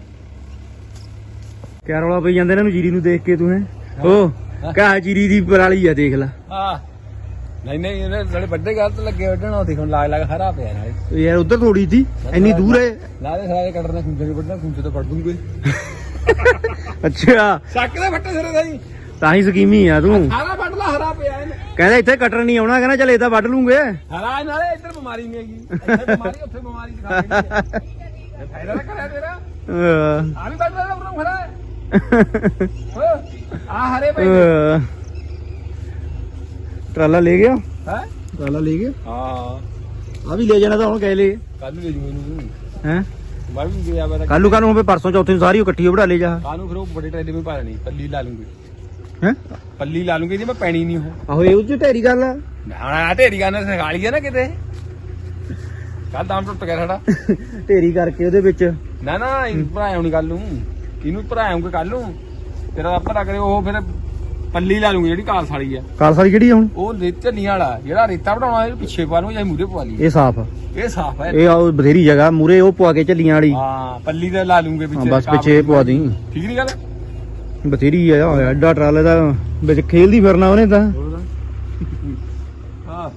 ਕਿਆ ਰੌਲਾ ਪਈ ਜਾਂਦੇ ਇਹਨਾਂ ਨੂੰ ਜੀਰੀ ਨੂੰ ਦੇਖ ਕੇ ਤੂੰ ਹੈ? ਉਹ ਕਾ ਜੀਰੀ ਦੀ ਪਰਾਲੀ ਆ ਦੇਖ ਲੈ। ਹਾਂ। ਨਹੀਂ ਨਹੀਂ ਇਹਨੇ ਜਿਹੜੇ ਵੱਡੇ ਗੱਲ ਤੇ ਲੱਗੇ ਵੱਢਣ ਉਹ ਦੇਖੋ ਲਾਗ ਲਾਗ ਹਰਾ ਪਿਆ ਨਾਲੇ ਯਾਰ ਉਧਰ ਥੋੜੀ ਸੀ ਇੰਨੀ ਦੂਰ ਹੈ। ਨਾਲੇ ਸਾਰੇ ਕੱਢਣਾ ਖੁੰਝੇ ਵੱਢਣਾ ਖੁੰਝੇ ਤੋਂ ਵੱਢ ਦੂੰਗੇ ਅੱਛਾ। ਚੱਕ ਦੇ ਫੱਟੇ ਸਿਰੇ ਦਾ ਜੀ ਤਾਂ ਹੀ ਸਕੀਮੀ ਆ ਤੂੰ। ਸਾਰਾ ਵੱਢ ਲਾ ਹਰਾ ਪਿਆ ਇਹਨੇ। ਕਹਿੰਦਾ ਇੱਥੇ ਕਟਰ ਨਹੀਂ ਆਉਣਾ ਕਹਿੰਦਾ ਚੱਲ ਇਹ ਤਾਂ ਵੱਢ ਲੂੰਗੇ। ਹਰਾ ਨਾਲੇ ਇੱਧਰ ਬਿਮਾਰੀ ਨਹੀਂ ਹੈਗੀ। ਇੱਥੇ ਬਿਮਾਰੀ ਉੱਥੇ ਬਿਮਾਰੀ ਦਿਖਾ ਇਹ ਫਾਇਦਾ ਕਰਿਆ ਤੇਰਾ। ਅਹ, ਆ ਵੀ ਵੱਢ ਲੈ ਉਰੋਂ ਖੜਾ ਆ ਹਰੇ ਅਹ। ਟਰਾਲਾ ਲੈ ਗਿਆ। ਹੈ? ਟਰਾਲਾ ਲੈ ਗਿਆ। ਹਾਂ। ਆ ਵੀ ਲੈ ਜਾਣਾ ਤਾਂ ਹੁਣ ਕਹਿ ਲੈ। ਕੱਲ ਨੂੰ ਲੈ ਜੂਗੇ ਇਹਨੂੰ। ਹੈ? ਮੈਂ ਵੀ ਗਿਆ ਮੈਂ ਕੱਲੂ ਕੱਲ ਨੂੰ ਹੋਵੇ ਪਰਸੋਂ ਚੌਥੇ ਨੂੰ ਸਾਰੀ ਉਹ ਇਕੱਠੀ ਬੜਾ ਲੈ ਜਾ। ਕਾਨੂੰ ਫਿਰ ਉਹ ਵੱਡੇ ਟਰੈਲੇ ਵਿੱਚ ਪਾ ਲੈਣੀ ਪੱਲੀ ਲਾ ਲੂੰਗੀ। ਹੈ? ਪੱਲੀ ਲਾ ਲੂੰਗੀ ਜੀ ਮੈਂ ਪੈਣੀ ਨਹੀਂ ਉਹ। ਆਹੋ ਇਹ ਉੱਚ ਢੇਰੀ ਗੱਲ ਆ। ਆ ਢੇਰੀ ਗਾਨੇ ਸਿਖਾ ਲਈ ਆ ਨਾ ਕਿਤੇ। ਕੱਲ ਦਮ ਟੁੱਟ ਗਿਆ ਸਾਡਾ। ਢੇਰੀ ਕਰਕੇ ਉਹਦੇ ਵਿੱਚ। ਨਾ ਨਾ ਭਰਾਇਆ ਨਹੀਂ ਕੱਲ ਨੂੰ। ਇਹਨੂੰ ਭਰਾਇਆਉਂਗੇ ਕੱਲ ਨੂੰ। ਤੇਰਾ ਭਰਾ ਕਰੇ ਉਹ ਫਿਰ ਪੱਲੀ ਲਾ ਲੂੰਗੀ ਜਿਹੜੀ ਕਾਲਸ ਵਾਲੀ ਆ। ਕਾਲਸਾ ਦੀ ਕਿਹੜੀ ਆ ਹੁਣ? ਉਹ ਰੇਤ ਝੰਨੀ ਵਾਲਾ ਜਿਹੜਾ ਰੇਤਾ ਬਣਾਉਣਾ ਇਹ ਪਿੱਛੇ ਪਾ ਲੂੰ ਜਾਂ ਮੂਰੇ ਪਵਾ ਲਈ ਇਹ ਸਾਫ਼ ਆ। ਇਹ ਸਾਫ਼ ਹੈ ਇਹ। ਆ ਬਥੇਰੀ ਜਗ੍ਹਾ ਮੂਰੇ ਉਹ ਪਵਾ ਕੇ ਚੱਲੀਆਂ ਵਾਲੀ। ਹਾਂ ਪੱਲੀ ਤੇ ਲਾ ਲੂੰਗੇ ਹਾਂ, ਪਿੱਛੇ ਬਸ ਪਿੱਛੇ ਪਵਾ ਦੀ ਠੀਕ ਨਹੀਂ ਗੱਲ? ਬਥੇਰੀ ਆ ਐਡਾ ਟਰਾਲੇ ਦਾ ਵਿੱਚ ਖੇਲਦੀ ਫਿਰਨਾ ਉਹਨੇ ਤਾਂ। ਹਾਂ।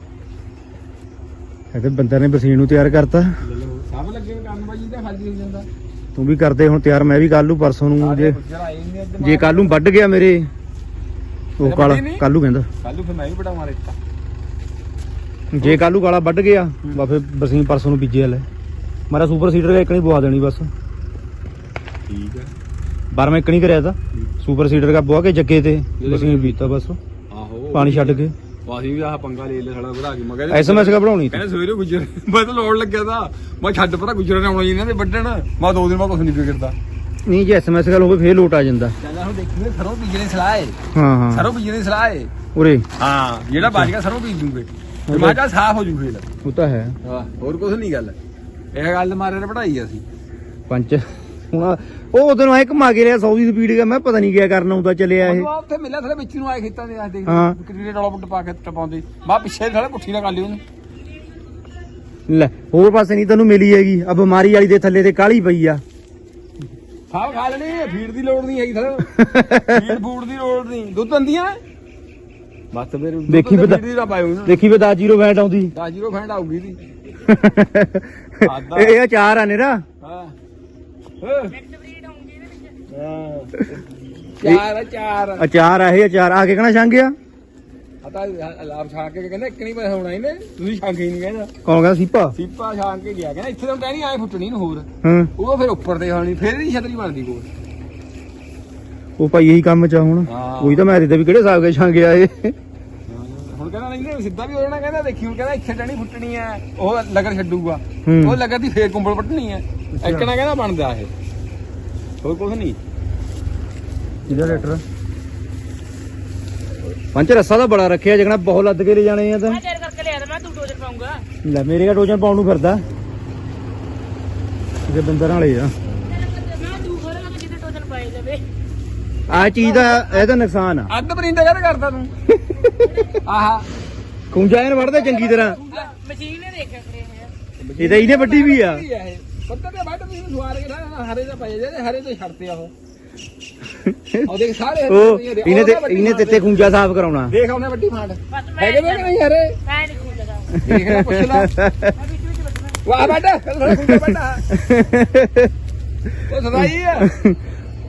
ਇਹ ਤੇ ਬੰਦੇ ਨੇ ਬਸੀਨ ਨੂੰ ਤਿਆਰ ਕਰਤਾ। ਸਭ ਲੱਗੇ ਕੰਮ ਬਾਜੀ ਤੇ ਖਾਲੀ ਹੋ ਜਾਂਦਾ। ਤੂੰ ਵੀ ਕਰਦੇ ਹੁਣ ਤਿਆਰ ਮੈਂ ਵੀ ਕੱਲ ਨੂੰ ਪਰਸੋਂ ਨੂੰ ਜੇ ਜੇ ਕੱਲ ਨੂੰ ਵੱਢ ਗਿਆ ਮੇਰੇ। ਉਹ ਕਾਲਾ ਨਹੀਂ? ਕੱਲ ਕਹਿੰਦਾ। ਕੱਲ ਫਿਰ ਮੈਂ ਵੀ ਬੜਾਵਾਂ ਰੇਤਾ। ਜੇ ਕੱਲ ਕਾਲਾ ਵੱਢ ਗਿਆ ਬਾ ਫਿਰ ਬਸੀਨ ਪਰਸੋਂ ਨੂੰ ਬੀਜੇ ਲੈ ਮਾਰਾ ਸੁਪਰ ਸੀਡਰ ਦਾ ਇੱਕਣੀ ਪਵਾ ਦੇਣੀ ਬਸ। ਠੀਕ ਹੈ ਬਾਰ ਮੈਂ ਕਰਿਆ ਤਾਂ। ਸੁਪਰ ਸੀਡਰ ਦਾ ਪਵਾ ਕੇ ਜੱਗੇ ਤੇ ਬਸੀਨ ਬੀਜਤਾ ਬਸ। ਆਹੋ। ਪਾਣੀ ਛੱਡ ਕੇ। ਵਾਸੀ ਵੀ ਆਹ ਪੰਗਾ ਲੈ ਲੈ ਸਾਲਾ ਵਧਾ ਕੇ। ਮੈਂ ਐਸਐਮਐਸ ਕਾ ਬਣਾਉਣੀ ਕਹਿੰਦੇ ਸਵੇਰੇ ਗੁਜਰ ਮੈਂ ਤਾਂ ਲੋੜ ਲੱਗਿਆ ਤਾਂ। ਮੈਂ ਛੱਡ ਪਰਾਂ ਗੁਜਰ ਨੇ ਆਉਣਾ ਜੀ ਇਹਨਾਂ ਦੇ ਵੱਢਣ। ਮੈਂ ਦੋ ਦਿਨ ਬਾਅਦ ਕੁਝ ਨਹੀਂ ਵਿਗੜਦਾ। ਨਹੀਂ ਜੇ ਐਸਐਮਐਸ ਗੱਲ ਹੋਵੇ ਫੇਰ ਲੋਟ ਆ ਜਾਂਦਾ। ਕਹਿੰਦਾ ਹੁਣ ਦੇਖੀਏ ਸਰੋਂ ਬੀਜਣੇ ਸਲਾਹ ਹੈ ਹਾਂ ਹਾਂ। ਸਰੋਂ ਬੀਜਣੇ ਸਲਾਹ ਹੈ ਉਰੇ। ਹਾਂ ਜਿਹੜਾ ਬਚ ਗਿਆ ਸਰੋਂ ਬੀਜ ਦੂੰਗੇ ਤੇ ਮੈਂ ਕਿਹਾ ਸਾਫ਼ ਹੋ ਜੂ ਫੇਰ। ਉਹ ਤਾਂ ਹੈ। ਹਾਂ ਹੋਰ ਕੁਝ ਨਹੀਂ ਗੱਲ। ਇਹ ਗੱਲ ਮਾਰੇ ਨੇ ਪੜਾਈ ਅਸੀਂ। ਪੰਜ। ਹੁਣ ਉਹ ਉਦੋਂ ਆਏ ਘੁਮਾ ਕੇ ਰਿਹਾ 100 ਦੀ ਸਪੀਡ ਗਿਆ। ਮੈਂ ਪਤਾ ਨਹੀਂ ਕਿਆ ਕਰਨਾ ਹੁੰਦਾ ਚੱਲਿਆ ਇਹ। ਉਹ ਉੱਥੇ ਮਿਲਿਆ ਥਲੇ ਵਿੱਚ ਨੂੰ ਆਏ ਖੇਤਾਂ ਦੇ ਆ ਦੇਖ ਹਾਂ। ਕਿੰਨੇ ਡੋਲਾ ਪੁੱਟ ਪਾ ਕੇ ਟਪਾਉਂਦੇ। ਮੈਂ ਪਿੱਛੇ ਥਲੇ ਪੁੱਠੀ ਨਾ ਕਰ ਲਈ ਉਹਨੂੰ। ਲੈ ਹੋਰ ਪਾਸੇ ਨਹੀਂ ਤੈਨੂੰ ਮਿਲੀ ਹੈਗੀ। ਆ ਬਿਮਾਰੀ ਵਾਲੀ ਦੇ ਥੱਲੇ ਤੇ ਕਾਲੀ ਪਈ ਆ। ਸਾਹ ਖਾ ਲੈਣੀ ਫੀਡ ਦੀ ਲੋੜ ਨਹੀਂ ਹੈਗੀ ਥਲੇ ਫੀਡ ਫੂਡ ਦੀ ਲੋੜ ਨਹੀਂ। ਦੁੱਧ ਦੰਦੀਆਂ? ਬਸ ਫਿਰ ਦੇਖੀ ਪਤਾ- ਫੀਡ ਦੀ ਨਾ ਪਾਇਓ ਨਾ। ਦੇਖੀ ਵੀ 10 ਜ਼ੀਰੋ ਵੈਟ ਆਉਂਦੀ। 10 ਜੀਰੋ ਫੈਂਡ ਆਊਗੀ ਦੀ ਇਹ ਇਹ ਚਾਰ ਆ ਨੇਰਾ। ਹਾਂ। ਮਿਕਸ ਬਰੀਡ ਆਉਂਗੀ ਇਹਦੇ ਵਿੱਚ। ਚਾਰ ਆ, ਚਾਰ ਆ। ਚਾਰ ਆ ਇਹ ਚਾਰ ਆ। ਕੇ ਕਹਣਾ ਛੰਗ ਗਿਆ ਪਤਾ ਲਾਭ ਛਾਂ ਕੇ ਕਹਿੰਦਾ ਇੱਕ ਨਹੀਂ ਪੈਸਾ ਹੋਣਾ ਇਹਨੇ ਤੁਸੀਂ ਛਾਂ ਕੇ ਨਹੀਂ ਕਹਿੰਦਾ ਕੌਣ ਕਹਿੰਦਾ ਸੀਪਾ? ਸੀਪਾ ਛਾਂ ਕੇ ਗਿਆ ਕਹਿੰਦਾ ਇੱਥੇ ਤਾਂ ਟਹਿਣੀ ਆਏ ਫੁੱਟਣੀ ਨੂੰ ਹੋਰ। ਹਾਂ। ਉਹ ਫਿਰ ਉੱਪਰ ਤੇ ਹੋਣੀ ਫਿਰ ਨਹੀਂ ਛਤਰੀ ਬਣਦੀ ਕੋਲ। ਉਹ ਭਾਈ ਇਹੀ ਕੰਮ ਚ ਆ ਹੁਣ। ਹਾਂ। ਉਹੀ ਤਾਂ ਮੈਂ ਤੇ ਵੀ ਕਿਹੜੇ ਹਿਸਾਬ ਕੇ ਛੰਗ ਗਿਆ ਇਹ। ਹੁਣ ਕਹਿੰਦਾ ਨਹੀਂ ਨਹੀਂ ਸਿੱਧਾ ਵੀ ਹੋ ਜਾਣਾ ਕਹਿੰਦਾ ਦੇਖੀ ਹੁਣ ਕਹਿੰਦਾ ਇੱਥੇ ਟਹਿਣੀ ਫੁੱਟਣੀ ਹੈ ਉਹ ਲਗਰ ਛੱਡੂਗਾ। ਉਹ ਲਗਰ ਦੀ ਫੇਰ ਕੁੰਬਲ ਪੱਟਣੀ ਹੈ ਇੱਕ ਨਾ ਕਹਿੰਦਾ ਬਣਦਾ ਇਹ। ਹੋਰ ਕੁਝ ਨਹੀਂ। ਇਹਦਾ ਲੈਟਰ ਪੰਜ ਰੱਸਾ ਤਾਂ ਬੜਾ ਰੱਖਿਆ ਜਗਣਾ ਬਹੁਤ ਲੱਦ ਕੇ ਲੈ ਜਾਣੇ ਆ ਤਾਂ। ਮੈਂ ਚੇਰ ਕਰਕੇ ਲਿਆ ਤਾਂ ਮੈਂ ਤੂੰ ਡੋਜ਼ਰ ਪਾਉਂਗਾ ਲੈ ਮੇਰੇ ਕਾ ਟੋਜਨ ਪਾਉਣ ਨੂੰ ਫਿਰਦਾ? ਇਹ ਬੰਦਰ ਵਾਲੇ ਆ। ਮੈਂ ਤੂੰ ਖੋਲ ਮੈਂ ਕਿਤੇ ਡੋਜ਼ਰ ਪਾਏ ਜਾਵੇ। ਆ ਚੀਜ਼ ਦਾ ਇਹਦਾ ਨੁਕਸਾਨ ਆ। ਅੱਧ ਪਰਿੰਦਾ ਕਹਿੰਦਾ ਕਰਦਾ ਤੂੰ? ਆਹਾ। ਖੁੰਜਾ ਇਹਨ ਵੜਦਾ ਚੰਗੀ ਤਰ੍ਹਾਂ। ਮਸ਼ੀਨ ਨੇ ਦੇਖਿਆ ਕਰੇ ਹੈ ਇਹ ਤਾਂ ਇਹਨੇ ਵੱਡੀ ਵੀ ਆ। ਪੱਤੇ ਤੇ ਵੱਢ ਵੀ ਸਵਾਰ ਕੇ ਨਾ ਹਰੇ ਦਾ ਪਏ ਜੇ ਹਰੇ ਤੋਂ ਛੱਡਤੇ ਆ ਉਹ। ਉਹ ਦੇਖ ਸਾਰੇ ਹਰੇ ਉਹ ਨਹੀਂ ਹਰੇ। ਇਹਨੇ ਤੇ ਉਹਦਾ ਵੱਡੀ ਇਹਨੇ ਫਾਂਟ ਤੇ ਖੁੰਜਾ ਸਾਫ਼ ਕਰਾਉਣਾ। ਦੇਖ ਉਹਨੇ ਵੱਡੀ ਫਾਂਟ। ਬਸ ਮੈਂ ਹੈਗੇ ਵੇ ਕਿ ਨਹੀਂ ਹਰੇ? ਮੈਂ ਨਹੀਂ ਖੂਨ ਲਗਾ ਦੇਖ ਲੈ ਪੁੱਛ ਲੈ। ਮੈਂ ਵਿੱਚ ਵਿੱਚ ਵੱਟਣਾ ਵਾਹ ਬੈਠਾ ਕੱਲ ਥੋੜਾ ਖੁੰਡਾ ਬੈਠਾ ਉਹ ਸਦਾਈ ਆ।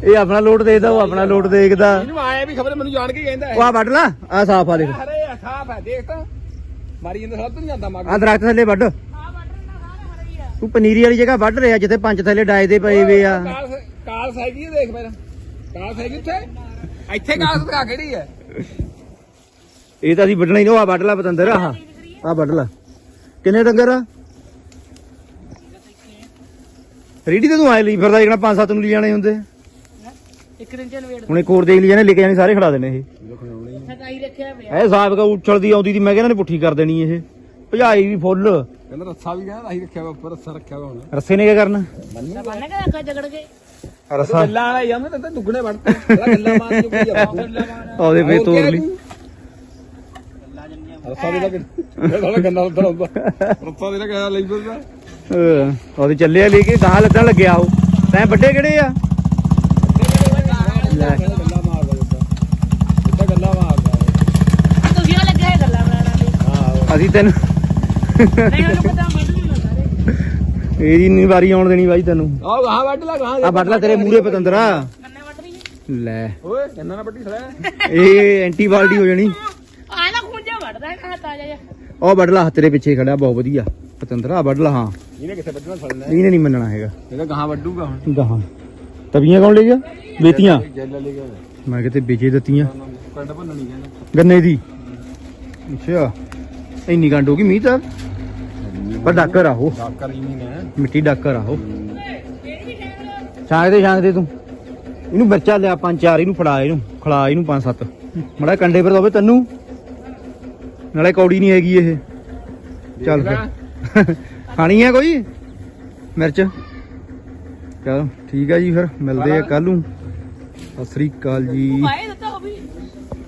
ਇਹ ਆਪਣਾ ਲੋਟ ਦੇਖਦਾ ਉਹ ਆਪਣਾ ਲੋਟ ਦੇਖਦਾ। ਇਹਨੂੰ ਆਇਆ ਵੀ ਖਬਰ ਮੈਨੂੰ ਜਾਣ ਕੇ ਕਹਿੰਦਾ ਉਹ ਆ ਵੱਢ ਲਾ ਆ ਸਾਫ਼ ਆ ਦੇਖ। ਆ ਸਾਫ਼ ਹੈ ਦੇਖ ਤਾਂ। ਮਾਰੀ ਜਾਂਦਾ ਸਭ ਤੋਂ ਨਹੀਂ ਜਾਂਦਾ ਮੱਗ ਆ ਦਰਖਤ ਥੱਲੇ ਵੱਢ। ਆ ਵੱਟਣਾ ਸਾਰਾ ਹਰੀ ਆ। ਤੂੰ ਪਨੀਰੀ ਵਾਲੀ ਜਗ੍ਹਾ ਵੱਢ ਰਿਹਾ ਜਿੱਥੇ ਪੰਜ ਥੱਲੇ ਡਾਏ ਦੇ ਪਏ ਵੇ ਆ। ਕਾਲ ਕਾਲ ਹੈਗੀ ਆ, ਦੇਖ ਮੇਰਾ। ਕਾਲ ਹੈਗੀ ਉੱਥੇ? ਇੱਥੇ ਕਾਲ ਸਦਕਾ ਕਿਹੜੀ ਹੈ। ਇਹ ਤਾਂ ਅਸੀਂ ਵੱਢਣਾ ਹੀ ਉਹ ਆ ਵੱਢ ਲਾ ਪਤੰਦਰ ਆਹ। ਆ ਵੱਢ ਲਾ। ਕਿੰਨੇ ਡੰਗਰ ਆ? ਰੀਡੀ ਤੇ ਤੂੰ ਆਏ ਲਈ ਫਿਰਦਾ ਜਿਹੜਾ ਪੰਜ ਸੱਤ ਨੂੰ ਲਈ ਜਾਣੇ ਹੁੰਦੇ। ਇੱਕ ਦਿਨ ਚ ਨਵੇੜ ਹੁਣ ਇੱਕ ਹੋਰ ਦੇਖ ਲਈ ਜਾਣੇ ਲੈ ਕੇ ਜਾਣੇ ਸਾਰੇ ਖੜਾ ਦੇਣੇ ਇਹ। ਸਦਾਈ ਰੱਖਿਆ ਪਿਆ। ਇਹ ਸਾਹਬ ਕਾ ਉਛਲਦੀ ਆਉਂਦੀ ਦੀ ਮੈਂ ਕਹਿੰਦਾ ਨੇ ਪੁੱਠੀ ਕਰ ਦੇਣੀ ਇਹ। ਭਜਾਈ ਵੀ ਫੁੱਲ। ਕਹਿੰਦਾ ਰੱਸਾ ਵੀ ਕਹਿੰਦਾ ਅਸੀਂ ਰੱਖਿਆ ਉੱਪਰ ਰੱਸਾ ਰੱਖਿਆ ਹੁਣ। ਰੱਸੇ ਨੇ ਕੀ ਕਰਨਾ? ਬੰਨ ਕੇ ਰੱਖਿਆ ਜਗੜ ਕੇ। ਰੱਸਾ ਗੱਲਾਂ ਵਾਲਾ ਹੀ ਆ ਮੈਂ ਤਾਂ ਦੁੱਗਣੇ ਵੜਤਾ ਗੱਲਾਂ ਮਾਰ ਚੁੱਕੀ ਆ ਗੱਲਾਂ ਮਾਰ ਉਹਦੇ ਵੇ ਤੋੜ ਲਈ। ਰੱਸਾ ਦੇ ਲੱਗ ਗੰਨਾ ਉੱਧਰ ਆਉਂਦਾ। ਰੱਸਾ ਦੇ ਲੱਗ ਲਈ ਫਿਰਦਾ। ਅਹ, ਉਹਦੇ ਚੱਲਿਆ ਲੈ ਕੇ ਗਾਹ ਲੱਦਣ ਲੱਗਿਆ ਉਹ। ਤੈਂ ਵੱਡੇ ਕਿਹੜੇ ਆ? ਲੈ। ਤੁਸੀਂ ਉਹ ਲੱਗੇ ਗੱਲਾਂ ਲਈ ਹਾਂ ਅਸੀਂ ਤੈਨੂੰ ਨਹੀਂ ਉਹਨੂੰ ਪਤਾ ਇਹਦੀ ਨਹੀਂ ਵਾਰੀ ਆਉਣ ਦੇਣੀ ਬਾਈ ਤੈਨੂੰ। ਆਹ ਗਾਂ ਵੱਢ ਲੈ ਗਾਂ ਆ ਵੱਢ ਲੈ ਤੇਰੇ ਮੂਰੇ ਪਤੰਦਰਾ। ਕੰਨੇ ਵੱਢ ਰਹੀ ਹੈ ਲੈ। ਓਏ ਕੰਨਾਂ ਨਾਲ ਵੱਢੀ ਸੜਿਆ। ਇਹ ਐਂਟੀਬਾਲਟੀ ਹੋ ਜਾਣੀ। ਆ ਨਾ ਖੁੰਝਾ ਵੱਢਦਾ ਹੈ ਕਹਾ ਤਾਜਾ ਜਿਹਾ ਉਹ ਵੱਢ ਲਾ ਤੇਰੇ ਪਿੱਛੇ ਖੜਿਆ ਬਹੁਤ ਵਧੀਆ। ਪਤੰਦਰਾ ਵੱਢ ਲਾ ਹਾਂ। ਇਹਨੇ ਕਿੱਥੇ ਵੱਢਣਾ ਸੜਨਾ ਇਹਨੇ ਨਹੀਂ ਮੰਨਣਾ ਹੈਗਾ। ਇਹਦਾ ਗਾਂ ਵੱਢੂਗਾ ਹੁਣ। ਗਾਹਾਂ। ਤਵੀਆਂ ਕੌਣ ਲੈ ਗਿਆ? ਗਿਆ ਮੈਂ ਕਿਤੇ ਵੇਚੇ ਦਿੱਤੀਆਂ। ਗੰਨੇ ਦੀ। ਅੱਛਾ। ਇੰਨੀ ਗੰਡ ਹੋ ਗਈ ਮੀਂਹ ਤਾਂ। ਪਰ ਡਾਕਰ ਆਹੋ। ਸਾਫ਼ ਕਰ ਹੀ ਨਹੀਂ ਨੇ ਮਿੱਟੀ ਡਾਕਰ ਆਹੋ। ਛਾਂਗ ਦੇ ਤੂੰ। ਇਹਨੂੰ ਮਿਰਚਾ ਲਿਆ ਪੰਜ ਚਾਰ ਇਹਨੂੰ ਫੜਾ ਇਹਨੂੰ ਖਲਾ ਇਹਨੂੰ ਪੰਜ ਸੱਤ। ਮੜਾ ਕੰਡੇ ਪਰ ਹੋਵੇ ਤੈਨੂੰ। ਨਾਲੇ ਕੌੜੀ ਨਹੀਂ ਹੈਗੀ ਇਹ। ਚੱਲ ਫਿਰ। ਖਾਣੀ ਹੈ ਕੋਈ? ਮਿਰਚ। ਚਲ ਠੀਕ ਆ ਜੀ ਫਿਰ। ਮਿਲਦੇ ਆ ਕੱਲ ਨੂੰ। ਸਤਿ ਸ੍ਰੀ ਅਕਾਲ ਜੀ।